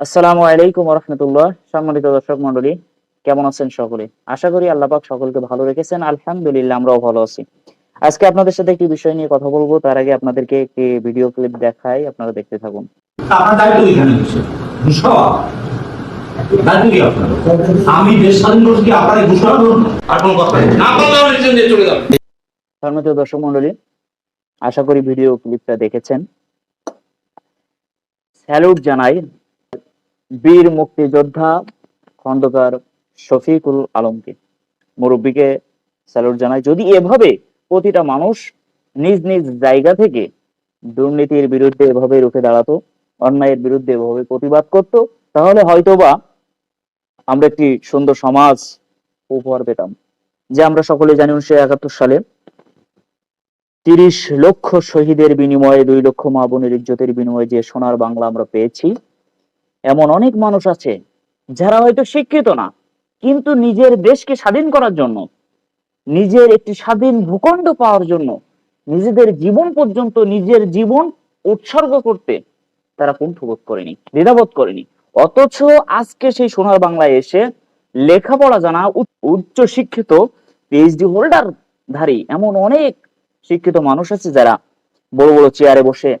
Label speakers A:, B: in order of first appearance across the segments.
A: আসসালামু আলাইকুম রহমতুল্লাহ সম্মানিত দর্শক মন্ডলী কেমন আছেন সকলে? আশা করি আল্লাহ পাক সকলকে ভালো রেখেছেন আলহামদুলিল্লাহ আমরাও ভালো আছি। আজকে আপনাদের সাথে একটি বিষয় নিয়ে কথা বলব তার আগে আপনাদেরকে একটি ভিডিও ক্লিপ দেখাই আপনারা দেখতে থাকুন।
B: আমি
A: সম্মানিত দর্শক মন্ডলী আশা করি ভিডিও ক্লিপটা দেখেছেন। স্যালুট জানাই বীর মুক্তিযোদ্ধা খন্দকার শফিকুল আলমকে। মুরব্বীকে স্যালুট জানাই, যদি এভাবে প্রতিটা মানুষ নিজ নিজ জায়গা থেকে দুর্নীতির বিরুদ্ধে এভাবে রুখে দাঁড়াতো, অন্যায়ের বিরুদ্ধে এভাবে প্রতিবাদ করত, তাহলে হয়তোবা আমরা একটি সুন্দর সমাজ উপহার পেতাম। যে আমরা সকলে জানি উনিশশো একাত্তর সালে তিরিশ লক্ষ শহীদের বিনিময়ে, দুই লক্ষ মা বোনের ইজ্জতের বিনিময়ে যে সোনার বাংলা আমরা পেয়েছি এমন অনেক মানুষ আছে যারা হয়তো শিক্ষিত না, কিন্তু নিজের দেশকে স্বাধীন করার জন্য, নিজের একটি স্বাধীন ভূখণ্ড পাওয়ার জন্য, নিজেদের জীবন পর্যন্ত নিজের জীবন উৎসর্গ করতে তারা কুণ্ঠবোধ করেনি, দ্বিধাবোধ করেনি। অথচ আজকে সেই সোনার বাংলায় এসে লেখাপড়া জানা উচ্চ- শিক্ষিত পিএইচডি হোল্ডার ধারী এমন অনেক শিক্ষিত মানুষ আছে যারা বড় বড় চেয়ারে বসে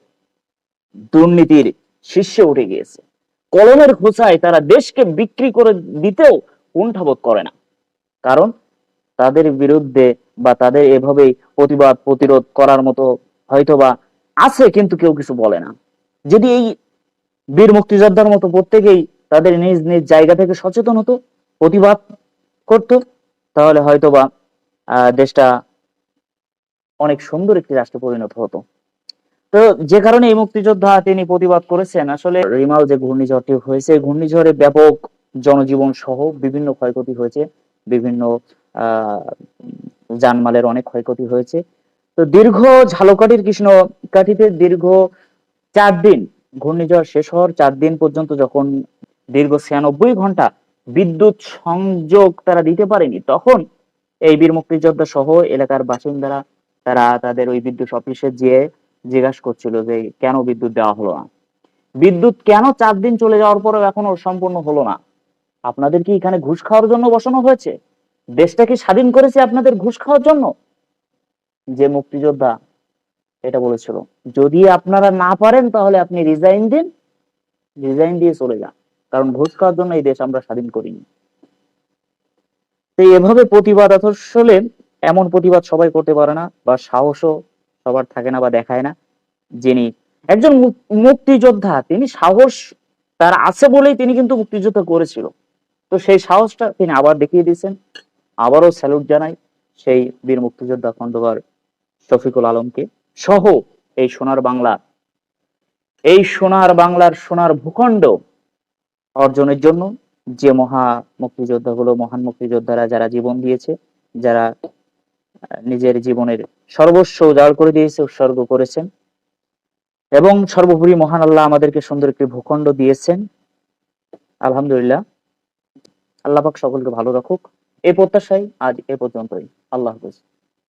A: দুর্নীতির শীর্ষে উঠে গিয়েছে। কলমের খোঁচায় তারা দেশকে বিক্রি করে দিতেও কুণ্ঠাবোধ করে না। কারণ তাদের বিরুদ্ধে বা তাদের এভাবেই প্রতিবাদ, প্রতিরোধ করার মতো হয়তোবা আছে কিন্তু কেউ কিছু বলে না। যদি এই বীর মুক্তিযোদ্ধার মতো প্রত্যেকেই তাদের নিজ নিজ জায়গা থেকে সচেতন হতো, প্রতিবাদ করত, তাহলে হয়তোবা দেশটা অনেক সুন্দর একটি রাষ্ট্রে পরিণত হতো। তো যে কারণে এই মুক্তিযোদ্ধা তিনি প্রতিবাদ করেছেন। আসলে রিমাল যে ঘূর্ণিঝড়টি হয়েছে ঘূর্ণিঝড়ে ব্যাপক জনজীবন সহ বিভিন্ন ক্ষয়ক্ষতি হয়েছে, বিভিন্ন জানমালের অনেক ক্ষয়ক্ষতি হয়েছে। তো দীর্ঘ ঝালকাঠির কৃষ্ণ কাঠিতে দীর্ঘ চার দিন ঘূর্ণিঝড় শেষ হওয়ার চার দিন পর্যন্ত যখন দীর্ঘ ছিয়ানব্বই ঘণ্টা বিদ্যুৎ সংযোগ তারা দিতে পারেনি, তখন এই বীর মুক্তিযোদ্ধা সহ এলাকার বাসিন্দারা, তারা তাদের ওই বিদ্যুৎ অফিসে যেয়ে জিজ্ঞাসা করছিল যে কেন বিদ্যুৎ দেওয়া হলো না? বিদ্যুৎ কেন চার দিন চলে যাওয়ার পরেও এখনও সম্পূর্ণ হলো না? আপনাদের কি এখানে ঘুষ খাওয়ার জন্য বসানো হয়েছে? দেশটা কি স্বাধীন করেছে আপনাদের ঘুষ খাওয়ার জন্য? যে মুক্তিযোদ্ধা এটা বলেছিল, যদি আপনারা না পারেন তাহলে আপনি রিজাইন দিন, রিজাইন দিয়ে চলে যান, কারণ ঘুষ খাওয়ার জন্য এই দেশ আমরা স্বাধীন করিনি। তো এভাবে প্রতিবাদ আসলে এমন প্রতিবাদ সবাই করতে পারে না, বা সাহসও সবার থাকে না বা দেখায় না, যিনি একজন মুক্তিযোদ্ধা, তিনি সাহস তার আছে বলেই তিনি কিন্তু মুক্তিযুদ্ধ করেছিল। তো সেই সাহসটা তিনি আবার দেখিয়ে দিয়েছেন। আবারও স্যালুট জানাই সেই বীর মুক্তিযোদ্ধা খন্দকার শফিকুল আলমকে। সহ এই সোনার বাংলা, এই সোনার বাংলার সোনার ভূখণ্ড অর্জনের জন্য যে মহা মুক্তিযোদ্ধা গুলো মহান মুক্তিযোদ্ধারা যারা জীবন দিয়েছে, যারা নিজের জীবনের সর্বস্ব উজাড় করে দিয়েছে, উৎসর্গ করেছেন। এবং সর্বোপরি মহান আল্লাহ আমাদেরকে সুন্দর একটি ভূখণ্ড দিয়েছেন। আলহামদুলিল্লাহ। আল্লাহ পাক সকলকে ভালো রাখুক। এ প্রত্যাশাই আজ এ পর্যন্তই। আল্লাহ হাফিজ।